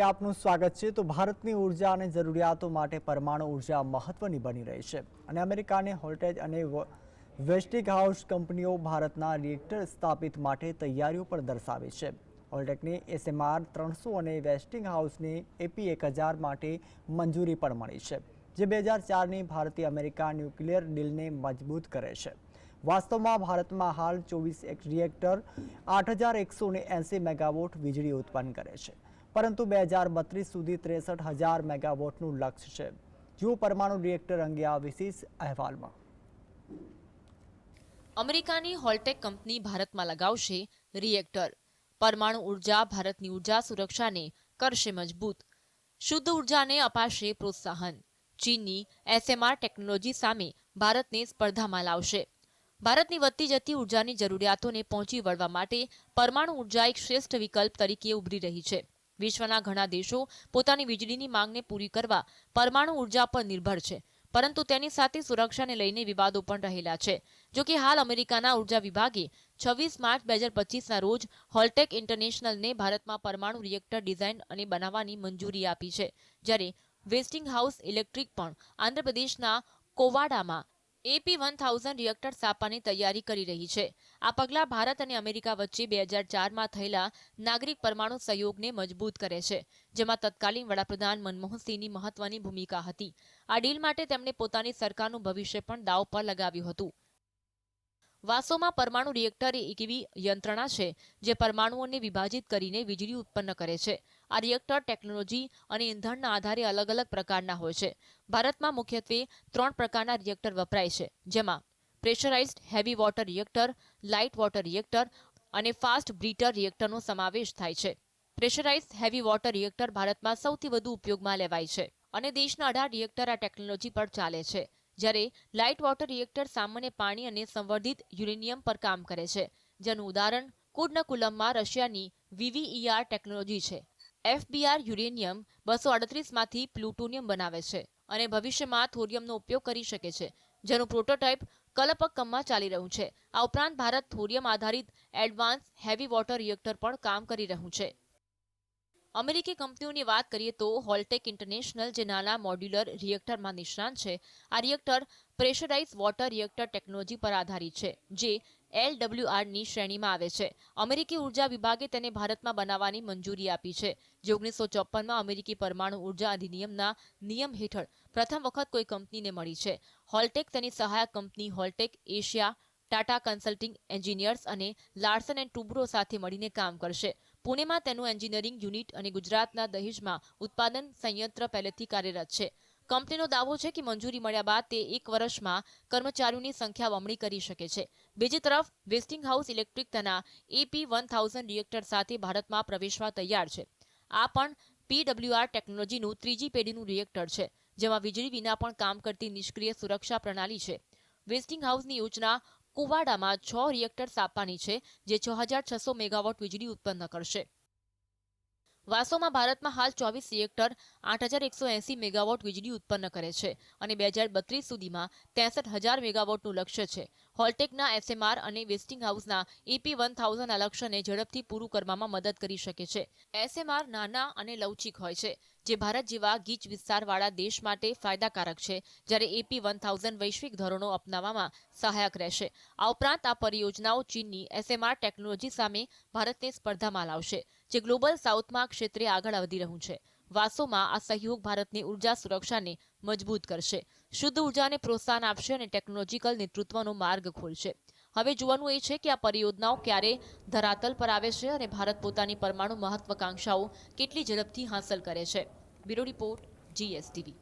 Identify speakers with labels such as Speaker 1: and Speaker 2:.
Speaker 1: આપનું સ્વાગત છે. તો ભારતની ઊર્જા અને જરૂરિયાતો માટે પરમાણુ ઊર્જા મહત્વની બની રહી છે અને અમેરિકાને હોલ્ટેજ અને વ- વેસ્ટિંગ હાઉસ કંપનીઓ ભારતના રિએક્ટર સ્થાપિત માટે તૈયારીઓ પણ દર્શાવી છે. હોલ્ટેકની એસએમઆર ત્રણસો અને વેસ્ટિંગ હાઉસની એપી એક હજાર માટે મંજૂરી પણ મળી છે, જે બે હજાર ચારની ભારતીય અમેરિકા ન્યુક્લિયર ડીલને મજબૂત કરે છે. વાસ્તવમાં ભારતમાં હાલ ચોવીસ રિએક્ટર આઠ હજાર એકસો એંસી મેગાવોટ વીજળી ઉત્પન્ન કરે છે. પરંતુ બે હજાર બત્રીસ સુધી ત્રેસઠ હજાર મેગાવોટનું લક્ષ્ય છે. જુઓ પરમાણુ રિએક્ટર અંગે આ વિશેષ અહેવાલમાં.
Speaker 2: અમેરિકાની હોલટેક કંપની ભારતમાં લગાવશે રિએક્ટર. પરમાણુ ઊર્જા ભારતની ઊર્જા સુરક્ષાને કરશે મજબૂત. શુદ્ધ ઉર્જાને અપાશે પ્રોત્સાહન. ચીનની એસએમઆર ટેકનોલોજી સામે ભારતને સ્પર્ધામાં લાવશે. ભારતની વધતી જતી ઉર્જાની જરૂરિયાતોને પહોંચી વળવા માટે પરમાણુ ઊર્જા એક શ્રેષ્ઠ વિકલ્પ તરીકે ઉભરી રહી છે. વિશ્વના ઘણા દેશો પોતાની વીજળીની માંગને પૂરી કરવા પરમાણુ ઊર્જા પર નિર્ભર છે. પરંતુ તેની સાથે સુરક્ષાને લઈને વિવાદો પણ રહેલા છે. જો કે હાલ અમેરિકાના ઊર્જા વિભાગે છવ્વીસ માર્ચ બે હજાર પચીસના રોજ હોલટેક ઇન્ટરનેશનલને ભારતમાં પરમાણુ રિએક્ટર ડિઝાઇન અને બનાવવાની મંજૂરી આપી છે. જ્યારે વેસ્ટિંગ હાઉસ ઇલેક્ટ્રિક પણ આંધ્રપ્રદેશના કોવાડામાં એપી વન થાઉઝન્ડ રિએક્ટર સ્થાપવાની તૈયારી કરી રહી છે. આ પગલાં ભારત અને અમેરિકા વચ્ચે બે હજાર ચારમાં થયેલા નાગરિક પરમાણુ સહયોગને મજબૂત કરે છે, જેમાં તત્કાલીન વડાપ્રધાન મનમોહનસિંહની મહત્વની ભૂમિકા હતી. આ ડીલ માટે તેમણે પોતાની સરકારનું ભવિષ્ય પણ દાવ પર લગાવ્યું હતું. વાસોમાં પરમાણુ રિએક્ટર એક એવી યંત્રણા છે, જે પરમાણુઓને વિભાજિત કરીને વીજળી ઉત્પન્ન કરે છે. આ રિએક્ટર ટેકનોલોજી અને ઇંધણના આધારે અલગ અલગ પ્રકારના હોય છે. ભારતમાં મુખ્યત્વે ત્રણ પ્રકારના રિએક્ટર વપરાય છે, જેમાં pressurised heavy water reactor light water reactor અને ફાસ્ટ બ્રીટર રિએક્ટરનો સમાવેશ થાય છે. પ્રેશરાઇઝ હેવી વોટર રિએક્ટર ભારતમાં સૌથી વધુ ઉપયોગમાં લેવાય છે અને દેશના અઢાર રિએક્ટર આ ટેકનોલોજી પર ચાલે છે, જ્યારે લાઇટ વોટર રિએક્ટર સામાન્ય પાણી અને સંવર્ધિત યુરેનિયમ પર કામ કરે છે. જેનું ઉદાહરણ કુડનકુલમમાં રશિયાની વીવીઈઆર ટેકનોલોજી છે. એફબીઆર યુરેનિયમ બસો અડત્રીસમાંથી પ્લુટોનિયમ બનાવે છે અને ભવિષ્યમાં થોરિયમનો ઉપયોગ કરી શકે છે, જેનું પ્રોટોટાઇપ કલપક્કમમાં ચાલી રહ્યું છે. આ ઉપરાંત ભારત થોરિયમ આધારિત એડવાન્સ હેવી વોટર રિએક્ટર પણ કામ કરી રહ્યું છે. અમેરિકી કંપનીઓની વાત કરીએ તો હોલટેક ઇન્ટરનેશનલ, જે નાના મોડ્યુલર રિએક્ટરમાં નિષ્ણાંત છે, આ reactor pressurise water reactor technology પર આધારિત છે, જે એલડબ્લ્યુઆરની શ્રેણીમાં આવે છે. અમેરિકી ઊર્જા વિભાગે તેને ભારતમાં બનાવવાની મંજૂરી આપી છે. જે ઓગણીસો ચોપનમાં અમેરિકી પરમાણુ ઊર્જા અધિનિયમના નિયમ હેઠળ પ્રથમ વખત કોઈ કંપનીને મળી છે. હોલટેક તેની સહાયક company Holtec Asia, Tata Consulting Engineers અને લાર્સન એન્ડ ટુબ્રો સાથે મળીને કામ કરશે. પુણેમાં તેનું એન્જિનિયરિંગ યુનિટ અને ગુજરાતના દહેજમાં ઉત્પાદન સંયંત્ર પહેલેથી કાર્યરત છે. કંપનીનો દાવો છે કે મંજૂરી મળ્યા બાદ તે એક વર્ષમાં કર્મચારીઓની સંખ્યા બમણી કરી શકે છે. બીજી તરફ વેસ્ટિંગ હાઉસ ઇલેક્ટ્રિક તેના એપી વન થાઉઝન્ડ રિએક્ટર સાથે ભારતમાં પ્રવેશવા તૈયાર છે. આ પણ પીડબ્લ્યુઆર ટેકનોલોજીનું ત્રીજી પેઢીનું રિએક્ટર છે, જેમાં વીજળી વિના પણ કામ કરતી નિષ્ક્રિય સુરક્ષા પ્રણાલી છે. વેસ્ટિંગ હાઉસની યોજના કુવાડામાં છ રિએક્ટર સ્થાપવાની છે, જે છ હજાર છસો મેગાવોટ વીજળી ઉત્પન્ન કરશે. વાસ્તવમાં ભારતમાં હાલ ચોવીસ રિએક્ટર, આઠ હજાર એકસો એસી મેગાવોટ વીજળી ઉત્પન્ન કરે છે અને બે હજાર બત્રીસ સુધીમાં ત્રેસઠ હજાર મેગાવોટનું લક્ષ્ય છે. હોલટેકના એસએમઆર અને વેસ્ટિંગ હાઉસના એપી વન થાઉઝન્ડ લક્ષ્યને ઝડપથી પૂરું કરવામાં મદદ કરી શકે છે. એસએમઆર નાના અને લવચીક હોય છે, જે ભારત જેવા ગીચ વિસ્તારવાળા દેશ માટે ફાયદાકારક છે, જ્યારે એપી વન થાઉઝન્ડ વૈશ્વિક ધોરણો અપનાવવામાં સહાયક રહેશે. આ ઉપરાંત આ પરિયોજનાઓ ચીનની એસએમઆર ટેકનોલોજી સામે ભારતને સ્પર્ધામાં લાવશે, જે ગ્લોબલ સાઉથમાં ક્ષેત્રે આગળ વધી રહ્યું છે. વાસ્તવમાં આ સહયોગ ભારતની ઊર્જા સુરક્ષાને મજબૂત કરશે. શુદ્ધ ઉર્જાને પ્રોત્સાહન આપશે અને ટેકનોલોજીકલ નેતૃત્વનો માર્ગ ખોલશે. હવે જોવાનું એ છે કે આ પરિયોજનાઓ ક્યારે ધરાતલ પર આવે છે અને ભારત પોતાની પરમાણુ મહત્વાકાંક્ષાઓ કેટલી ઝડપથી હાંસલ કરે છે. Bureau report, GSTV.